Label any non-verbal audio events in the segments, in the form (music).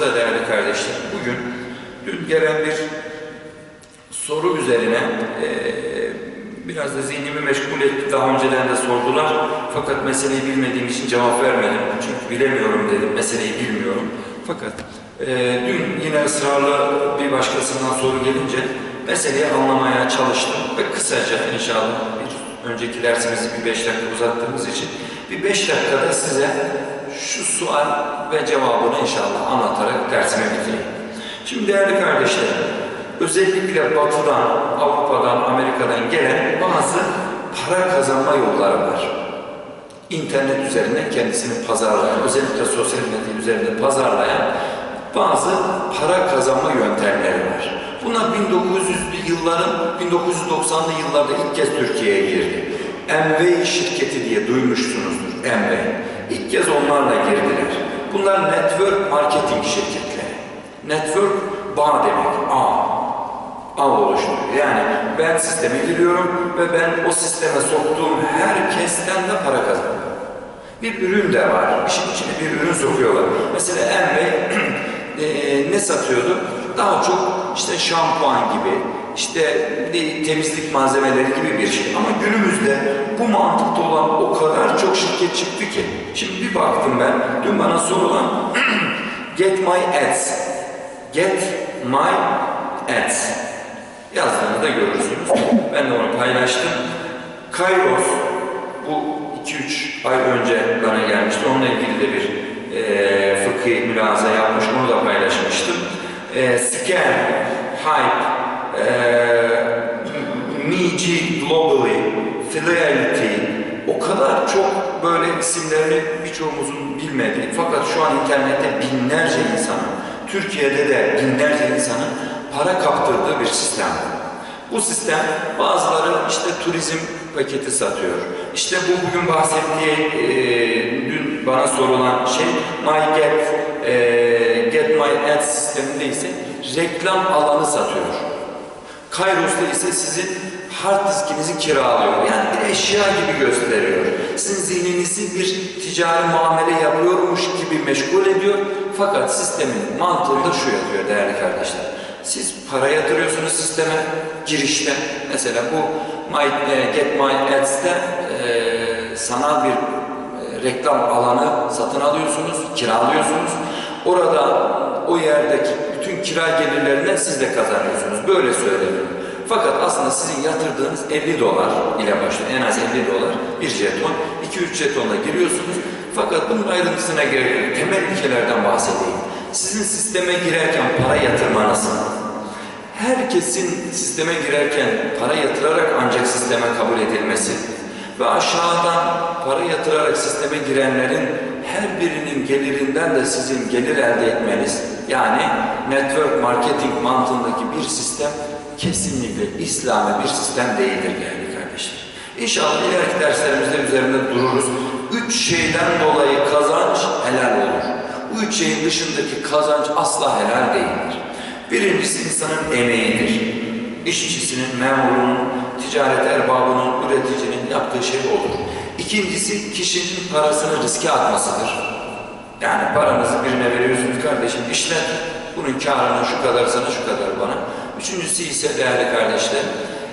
karşınızda değerli kardeşler. Bugün dün gelen bir soru üzerine eee, biraz da zihnimi meşgul etti. Daha önceden de sordular. Fakat meseleyi bilmediğim için cevap vermedim. Çünkü bilemiyorum dedim. Meseleyi bilmiyorum. Fakat eee, dün yine ısrarla bir başkasından soru gelince meseleyi anlamaya çalıştım ve kısaca inşallah bir önceki dersimizi bir beş dakika uzattığımız için bir beş dakikada size şu sual ve cevabını inşallah anlatarak dersimi bitireyim. Şimdi değerli kardeşlerim, özellikle Batı'dan, Avrupa'dan, Amerika'dan gelen bazı para kazanma yolları var. İnternet üzerinden kendisini pazarlayan, özellikle sosyal medya üzerinde pazarlayan bazı para kazanma yöntemleri var. Bunlar 1900'lü yılların, 1990'lı yıllarda ilk kez Türkiye'ye girdi. Amway şirketi diye duymuşsunuzdur, Amway. İlk kez onlarla girdiler. Bunlar network marketing şirketleri. Network bağ demek, ağ. Ağ oluşturuyor. Yani ben sisteme giriyorum ve ben o sisteme soktuğum herkesten de para kazanıyorum. Bir ürün de var. İşin içine bir ürün sokuyorlar. Mesela Amway (clears throat) eee, ne satıyordu? Daha çok işte şampuan gibi, işte temizlik malzemeleri gibi bir şey. Ama günümüzde bu mantıkta olan o kadar çok şirket çıktı ki. Şimdi bir baktım ben, dün bana sorulan (clears throat) Get My Ads. Get My Ads. Yazdığını da görürsünüz. Ben de onu paylaştım. Kairos bu 2-3 ay önce bana gelmişti. Onunla ilgili de bir e, fıkhi mülaza yapmış. Onu da paylaşmıştım. E, Scan, Hype, e, Miji Globally, Fidelity, o kadar çok böyle isimlerini birçoğumuzun bilmediği fakat şu an internette binlerce insanın, Türkiye'de de binlerce insanın para kaptırdığı bir sistem. Bu sistem bazıları işte turizm paketi satıyor. İşte bu bugün bahsettiği, e, dün bana sorulan şey My Get, e, Get My Ads sisteminde reklam alanı satıyor. Kairos'ta ise sizin hard diskinizi kiralıyor. Yani bir eşya gibi gösteriyor. Sizin zihninizi bir ticari muamele yapıyormuş gibi meşgul ediyor. Fakat sistemin mantığında şu yatıyor değerli kardeşler. Siz para yatırıyorsunuz sisteme girişte. Mesela bu My, e, Get My Ads'te e, sanal bir e, reklam alanı satın alıyorsunuz, kiralıyorsunuz. Orada o yerdeki bütün kira gelirlerinden siz de kazanıyorsunuz. Böyle söyleniyor. Fakat aslında sizin yatırdığınız 50 dolar ile başlıyor. En az 50 dolar bir jeton. 2-3 jetonla giriyorsunuz. Fakat bunun ayrıntısına gerek yok. Temel ilkelerden bahsedeyim. Sizin sisteme girerken para yatırmanız, herkesin sisteme girerken para yatırarak ancak sisteme kabul edilmesi ve aşağıdan para yatırarak sisteme girenlerin her birinin gelirinden de sizin gelir elde etmeniz yani network marketing mantığındaki bir sistem kesinlikle İslami bir sistem değildir değerli kardeşler. İnşallah ileriki derslerimizde üzerinde dururuz. Üç şeyden dolayı kazanç helal olur. Bu üç şeyin dışındaki kazanç asla helal değildir. Birincisi insanın emeğidir. İşçisinin, memurunun, ticaret erbabının, üreticinin yaptığı şey olur. İkincisi kişinin parasını riske atmasıdır. Yani paranızı birine veriyorsunuz kardeşim işlet, bunun karının şu kadarısına şu kadar bana. Üçüncüsü ise değerli kardeşler,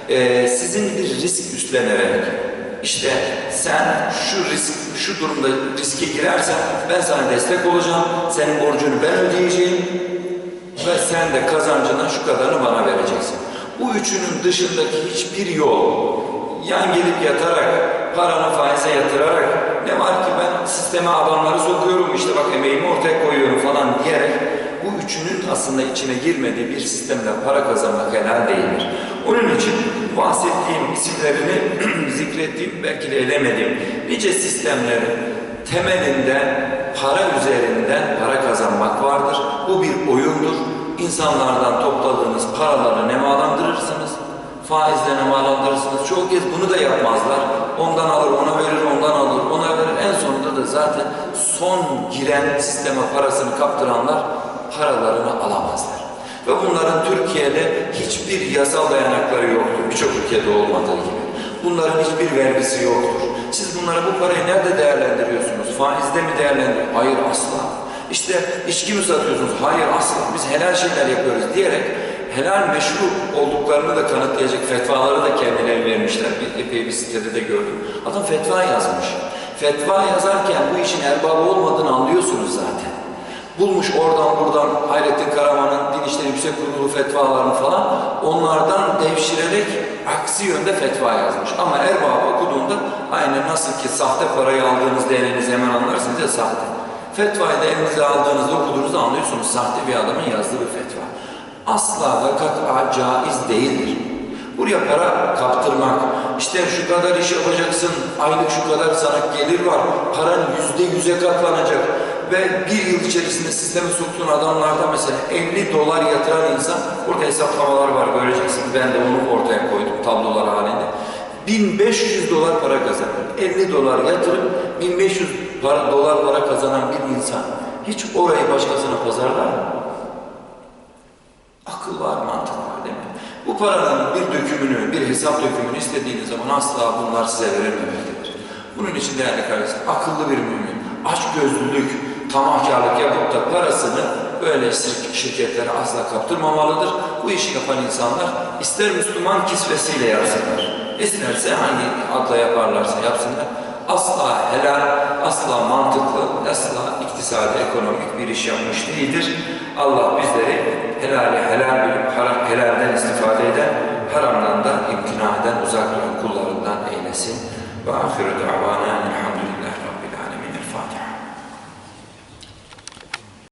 eee, sizin bir risk üstlenerek, işte sen şu risk, şu durumda riske girersen ben sana destek olacağım, senin borcunu ben ödeyeceğim ve sen de kazancından şu kadarını bana vereceksin. Bu üçünün dışındaki hiçbir yol, yan gelip yatarak, paranı faize yatırarak, ne var ki ben sisteme adamları sokuyorum, işte bak emeğimi ortaya koyuyorum falan diyerek, bu üçünün aslında içine girmediği bir sistemle para kazanmak helal değildir. Onun için bahsettiğim isimlerini (clears throat) zikrettiğim, belki de elemediğim nice sistemlerin temelinde para üzerinden para kazanmak vardır. Bu bir oyundur. İnsanlardan topladığınız paraları nemalandırırsınız. Faizle nemalandırırsınız. Çoğu kez bunu da yapmazlar. Ondan alır, ona verir, ondan alır, ona verir. En sonunda da zaten son giren sisteme parasını kaptıranlar paralarını alamazlar. Ve bunların Türkiye'de hiçbir yasal dayanakları yoktur. Birçok ülkede olmadığı gibi. Bunların hiçbir vergisi yoktur. Siz bunlara bu parayı nerede değerlendiriyorsunuz? Faizde mi değerlendiriyorsunuz? Hayır asla. İşte içki mi satıyorsunuz? Hayır asla biz helal şeyler yapıyoruz diyerek helal meşru olduklarını da kanıtlayacak fetvaları da kendileri vermişler. Bir, epey bir sitede de gördüm. Adam fetva yazmış. Fetva yazarken bu işin erbabı olmadığını anlıyorsunuz zaten. Bulmuş oradan buradan Hayrettin Karaman'ın Din İşleri Yüksek Kurulu fetvalarını falan onlardan devşirerek aksi yönde fetva yazmış. Ama erbabı okuduğunda aynen nasıl ki sahte parayı aldığınızda elinize hemen anlarsınız ya sahte. Fetvayı da elinize aldığınızda okuduğunuzda anlıyorsunuz sahte bir adamın yazdığı bir fetva. Asla ve kat'a caiz değildir. Buraya para kaptırmak, işte şu kadar iş yapacaksın, aylık şu kadar sana gelir var, paran yüzde yüze katlanacak ve bir yıl içerisinde sisteme soktuğun adamlardan mesela 50 dolar yatıran insan, burada hesaplamalar var göreceksiniz, ben de onu ortaya koydum tablolar halinde. 1500 dolar para kazanır. 50 dolar yatırıp 1500 para, dolar para kazanan bir insan hiç orayı başkasına pazarlar mı? Akıl var, mantık var değil mi? Bu paranın bir dökümünü, bir hesap dökümünü istediğiniz zaman asla bunlar size verilmemelidir. Bunun için değerli kardeşim, akıllı bir mümin, açgözlülük, tamahkarlık yapıp da parasını böyle şir- şirketlere asla kaptırmamalıdır. Bu işi yapan insanlar ister Müslüman kisvesiyle yapsınlar, isterse hangi adla yaparlarsa yapsınlar asla helal, asla mantıklı, asla iktisadi, ekonomik bir iş yapmış değildir. Allah bizleri helali helal bilip haram, helalden istifade eden, haramdan da imtina eden uzak duran kullarından eylesin. Ve ahiru davana